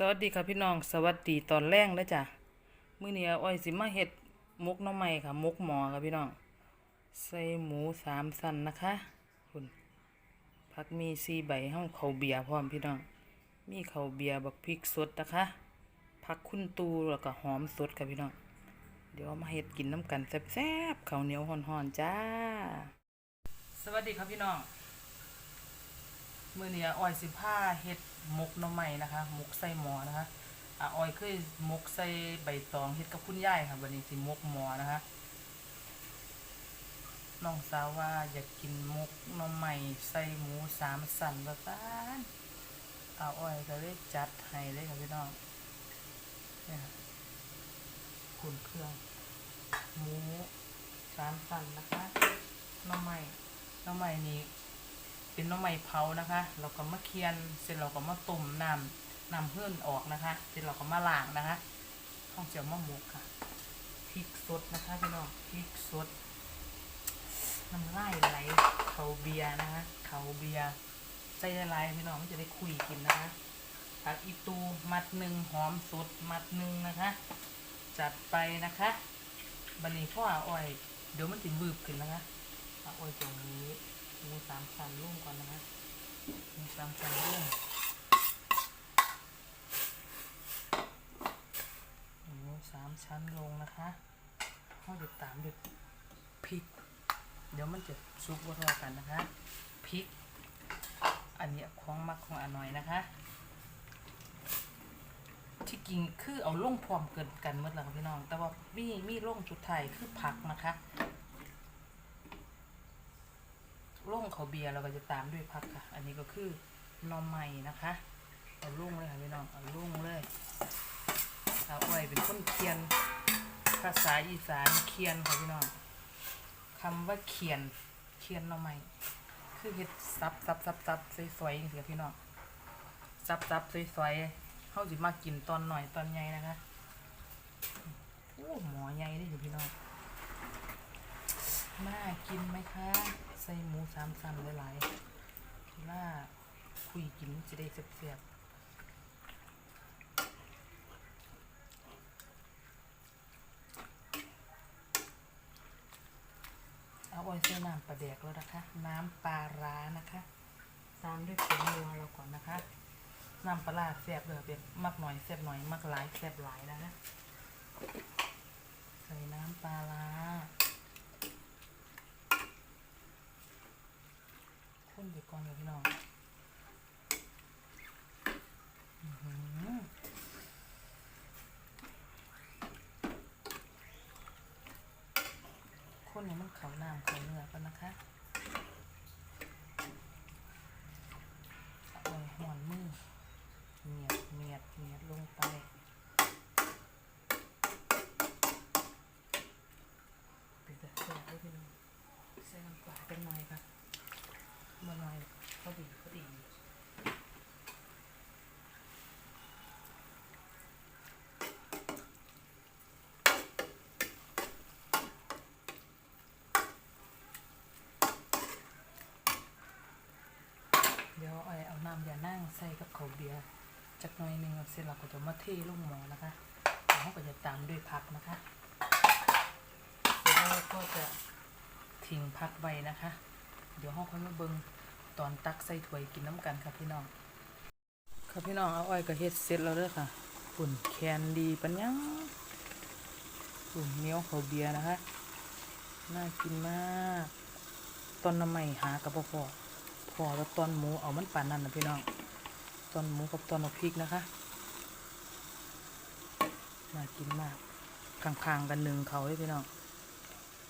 สวัสดีค่ะพี่น้องสวัสดีตอนแรกนะจ้ะมื้อนี้อาอ้อยสิมาเฮ็ดมกน่อไม้ค่ะมกหมอค่ะพี่น้อง ใส่หมูสามสันนะคะคุณผักมีสี่ใบห้องเขาเบียร์พร้อมพี่น้อง มีเขาเบียร์บักพริกสดนะคะผักคุณตูแล้วก็หอมสดค่ะพี่น้อง เดี๋ยวมาเฮ็ดกินน้ำกันแซ่บๆข้าวเหนียวห่อนๆจ้า สวัสดีครับพี่น้อง มื่อนี้อาอ้อยสิผ้าเฮ็ดหมกหน่อไม้นะคะหมกใส่หมอนะคะอาอ้อยเคยหมกใส่ใบตองเฮ็ดกับคุณยายค่ะวันนี้สิหมกหมอนะคะน้องสาวว่าอยากกินหมกหน่อไม้ใส่หมูสามสันว่าซานอาอ้อยก็เลยจัดให้เลยค่ะพี่น้องเนี่ยค่ะคุณเครื่อง หมูสามสันนะคะหน่อไม้หน่อไม้นี้ เป็นน้ำไม้เผานะคะ เราก็มาเคียนเสร็จเราก็มาต้มน้ำน้ำเพื่อนออกนะคะ เสร็จเราก็มาล้างนะคะข้าวเจียวมะหมกค่ะพริกสดนะคะพี่น้องพริกสดน้ำลายไหลเขาเบียร์นะคะเขาเบียร์ใส่ละลายพี่น้องมันจะได้คุยกินนะคะผักอีตูมัดหนึ่งหอมสดมัดหนึ่งนะคะ จัดไปนะคะบันนี้พ่ออาอ้อย เดี๋ยวมันติบืบขึ้นนะคะอาอ้อยตรงนี้ หมูสามชั้นรุ่งก่อนนะคะหมูสามชั้นรุ่งหมูสามชั้นลงนะคะข้อเด็ดตามเด้วยพริก เดี๋ยวมันจะซุกว่าทอกันนะคะพริก อันนี้ของมักของอน่อยนะคะ ที่กินคือเอาล่งพร้อมเกินกันหมดแล้วค่พี่น้อง แต่ว่ามีมีล่งชุดไทยคือผักนะคะ ล่งเขาเบียร์เราก็จะตามด้วยผักค่ะ อันนี้ก็คือนอไม้นะคะเอาลุ่งเลยค่ะพี่น้องเอาลุ่งเลยเอาอ้อยเป็นคนเคียน ภาษาอีสานเคียนค่ะพี่น้องคำว่าเคียนเคียนนอไม้คือเฮ็ดซับซับซับซับสวยๆอย่างเงี้ยพี่น้องซับซับสวยๆเข้าสิมากินตอนหน่อยตอนใหญ่นะคะ โอ้หมอใหญ่นี่อยู่พี่น้อง น่ากินไหมคะ ใส่หมูสามสันหลายๆทีล่าคุยกินจะได้เสียบๆเอาไว้ใส่น้ำปลาแดกแล้วนะคะ น้ำปลาร้านะคะ ตามด้วยผงนัวเราก่อนนะคะ น้ำปลาร้าแซ่บเลยเป็นมักหน่อยแซ่บหน่อยมักหลายแซ่บหลายนะคะ ใส่น้ำปลาร้า ข้นไปก่อนเลยพี่น้องอื้อหือข้นให้มันเขาน้ำเขาเนื้อกันนะคะเอาไว้ห่อนมือเมียดเมียดเมียดลงไป เป็นแต่เสียได้พี่น้องใส่น้ำปลาเป็นหน่อยค่ะ มาหน่อยเขาดีเขาดีเดี๋ยวเอาเอาน้ำยานั่งใส่กับข้าวเบียร์จักหน่อยหนึ่งเสร็จเราก็จะมาเทลงหม้อนะคะแล้วก็จะตามด้วยผักนะคะเสร็จแล้วก็จะทิ้งผักไว้นะคะ เดี๋ยวห้องค่อยมาเบิงตอนตักใส่ถ้วยกินน้ำกันค่ะพี่น้อง ค่ะพี่น้องเอาอ้อยก็เฮ็ดเสร็จแล้วเด้อค่ะฝุ่นแคนดีปัญญังฝุ่นเนียวเขาวเบียร์นะคะ น่ากินมาก ตอนน้ำใหม่หากับพอ พอแล้วตอนหมูเอามันป่านนั่นนะพี่น้องตอนหมูกับตอนมะพริกนะคะน่ากินมากข้างๆกันหนึ่งเขาเลยพี่น้อง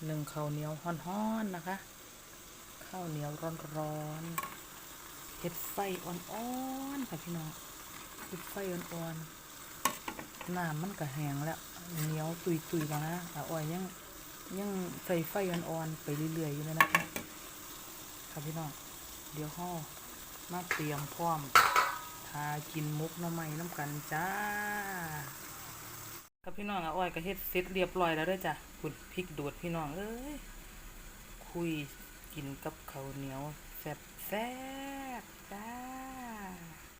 หนึ่งเขาวเหนียวฮ้อนๆนะคะ ข้าวเหนียวร้อนๆเห็ดไฟอ่อนๆค่ะพี่น้องเห็ดไฟอ่อนๆน้ำมันก็แห้งแล้วเหนียวตุยๆแล้วนะอ่อ้อยยังยังใส่ไฟอ่อนๆไปเรื่อยๆอยู่นะคะค่ะพี่น้อง เดี๋ยวห่อมาเตรียมพร้อมทากินมุกน้ำไม้น้ำกันจ้า ครับพี่น้องอะอ้อยก็เฮ็ดเสร็จเรียบร้อยแล้วเด้วยจ้ะคุณพริกดูดพี่น้องเอ้ยคุยกินกับข้าวเหนียวแซ่บแซ่บ